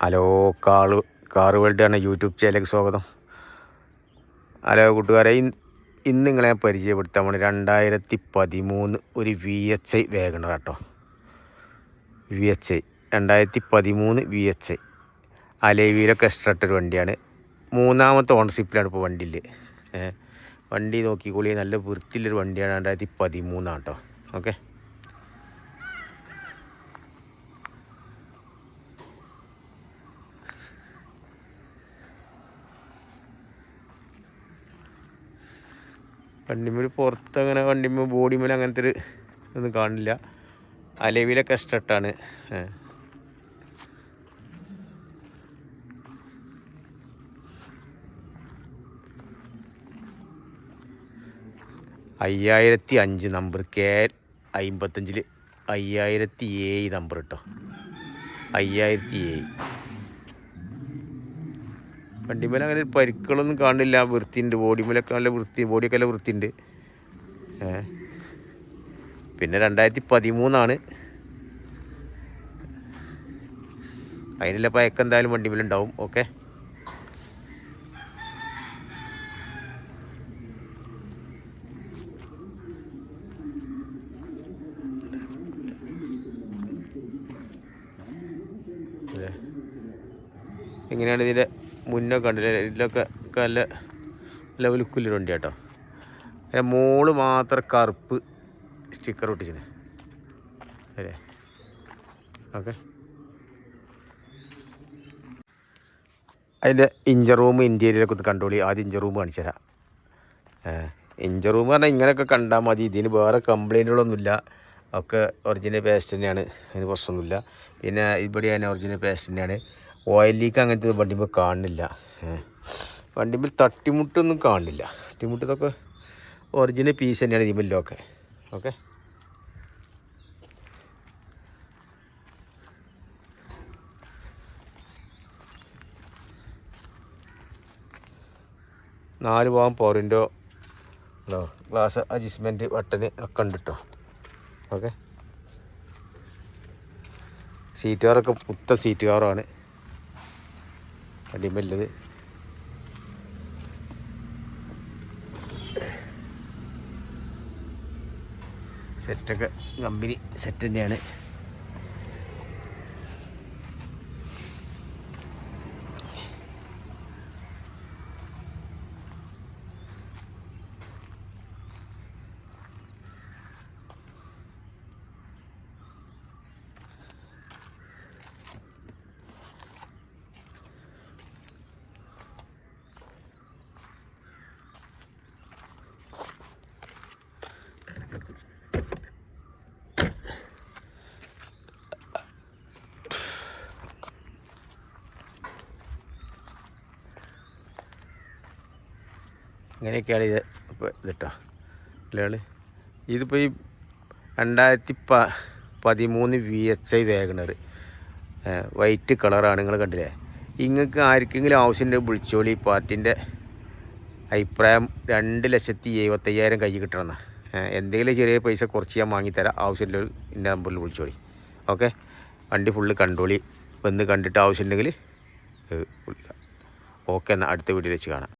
Hello car world ആണ് YouTube ചാനലിലേക്ക് സ്വാഗതം. ഹലോ കൂട്ടുകാരെ ഇന്ന് നിങ്ങളെ പരിചയപ്പെടുത്താൻ വേണ്ടി രണ്ടായിരത്തി പതിമൂന്ന് ഒരു വി എച്ച് ഐ വേഗണർ കേട്ടോ വി എച്ച് ഐ രണ്ടായിരത്തി പതിമൂന്ന് വി എച്ച് ഐ അലേവിയിലൊക്കെ എക്സ്ട്രാ ഇട്ടൊരു വണ്ടിയാണ്. മൂന്നാമത്തെ ഓണർഷിപ്പിലാണ് ഇപ്പോൾ വണ്ടിയിൽ വണ്ടി നോക്കിക്കോളി നല്ല വൃത്തിയിലൊരു വണ്ടിയാണ് രണ്ടായിരത്തി പതിമൂന്നാണ് കേട്ടോ ഓക്കെ? വണ്ടിമേൽ പുറത്ത് അങ്ങനെ വണ്ടിമേൽ ബോഡിമേൽ അങ്ങനത്തെ ഒരു ഇതൊന്നും കാണില്ല. അലവിലൊക്കെ ഇഷ്ടട്ടാണ് അയ്യായിരത്തി അഞ്ച് നമ്പർ കെ അമ്പത്തഞ്ചിൽ അയ്യായിരത്തി ഏഴ് നമ്പർ കേട്ടോ അയ്യായിരത്തി ഏഴ് വണ്ടിമേൽ അങ്ങനെ പരിക്കുകളൊന്നും കാണില്ല വൃത്തിയുണ്ട്. ബോഡിമേലൊക്കെ നല്ല വൃത്തി ബോഡിയൊക്കെ നല്ല വൃത്തിയുണ്ട്. പിന്നെ രണ്ടായിരത്തി പതിമൂന്നാണ് അതിനുള്ള പയക്കം എന്തായാലും വണ്ടിമേലുണ്ടാവും. ഓക്കെ. എങ്ങനെയാണ് ഇതിന്റെ മുന്നേ കണ്ടില്ലേ? ഇതിലൊക്കെ നല്ല നല്ല ലുക്കുള്ളൊരു വണ്ടി കേട്ടോ അതിന്റെ മോൾ മാത്രം കറുപ്പ് സ്റ്റിക്കർ ഒട്ടിച്ചിന്. അല്ലേ? ഓക്കെ. അതിന്റെ ഇഞ്ചർ റൂം ഇന്റീരിയലൊക്കെ ഒന്ന് കണ്ടോളി. ആദ്യം ഇഞ്ചർ റൂം കാണിച്ചു തരാം. ഇഞ്ചർ റൂം പറഞ്ഞാൽ ഇങ്ങനെയൊക്കെ കണ്ടാൽ മതി. ഇതിന് വേറെ കംപ്ലൈന്റുകളൊന്നുമില്ല ഒക്കെ ഒറിജിനൽ പേസ്റ്റ് തന്നെയാണ്. അതിന് പ്രശ്നമൊന്നുമില്ല. പിന്നെ ഇവിടെ തന്നെ ഒറിജിനൽ പേസ്റ്റ് തന്നെയാണ്. ഓയിൽ ലീക്ക് അങ്ങനത്തെ വണ്ടിമ്പോൾ കാണുന്നില്ല വണ്ടിമ്പിൽ തട്ടിമുട്ടൊന്നും കാണില്ല. തട്ടിമുട്ട് ഇതൊക്കെ ഒറിജിനൽ പീസ് തന്നെയാണ് ഇതിമല്ലൊക്കെ ഓക്കെ? നാല് ഭാഗം പോറിന്റെ ഗ്ലാസ് അഡ്ജസ്റ്റ്മെന്റ് ബട്ടന് ഒക്കെ ഉണ്ട് കേട്ടോ ഓക്കെ? സീറ്റ് കാറൊക്കെ പുത്ത സീറ്റ് കാറാണ് അടിമല്ലത്. സെറ്റൊക്കെ കമ്പനി സെറ്റ് തന്നെയാണ്. ഇങ്ങനെയൊക്കെയാണ് ഇത് ഇപ്പോൾ ഇതിട്ടോ അല്ലേ ഇതിപ്പോൾ ഈ രണ്ടായിരത്തി പ പതിമൂന്ന് V H I Wagon R white കളറാണ് നിങ്ങൾ കണ്ടില്ലേ? നിങ്ങൾക്ക് ആർക്കെങ്കിലും ആവശ്യമുണ്ടെങ്കിൽ വിളിച്ചോളി പാർട്ടിന്റെ അഭിപ്രായം രണ്ട് ലക്ഷത്തി എഴുപത്തയ്യായിരം കൈ കിട്ടണമെന്ന്. എന്തെങ്കിലും ചെറിയ പൈസ കുറച്ച് ഞാൻ വാങ്ങിത്തരാം. ആവശ്യമുള്ള എന്റെ നമ്പറിൽ വിളിച്ചോളി. ഓക്കെ? വണ്ടി ഫുള്ള് കണ്ടോളി. വന്ന് കണ്ടിട്ട് ആവശ്യമുണ്ടെങ്കിൽ വിളിക്കാം. ഓക്കെ എന്നാൽ അടുത്ത വീട്ടിൽ വെച്ച് കാണാം.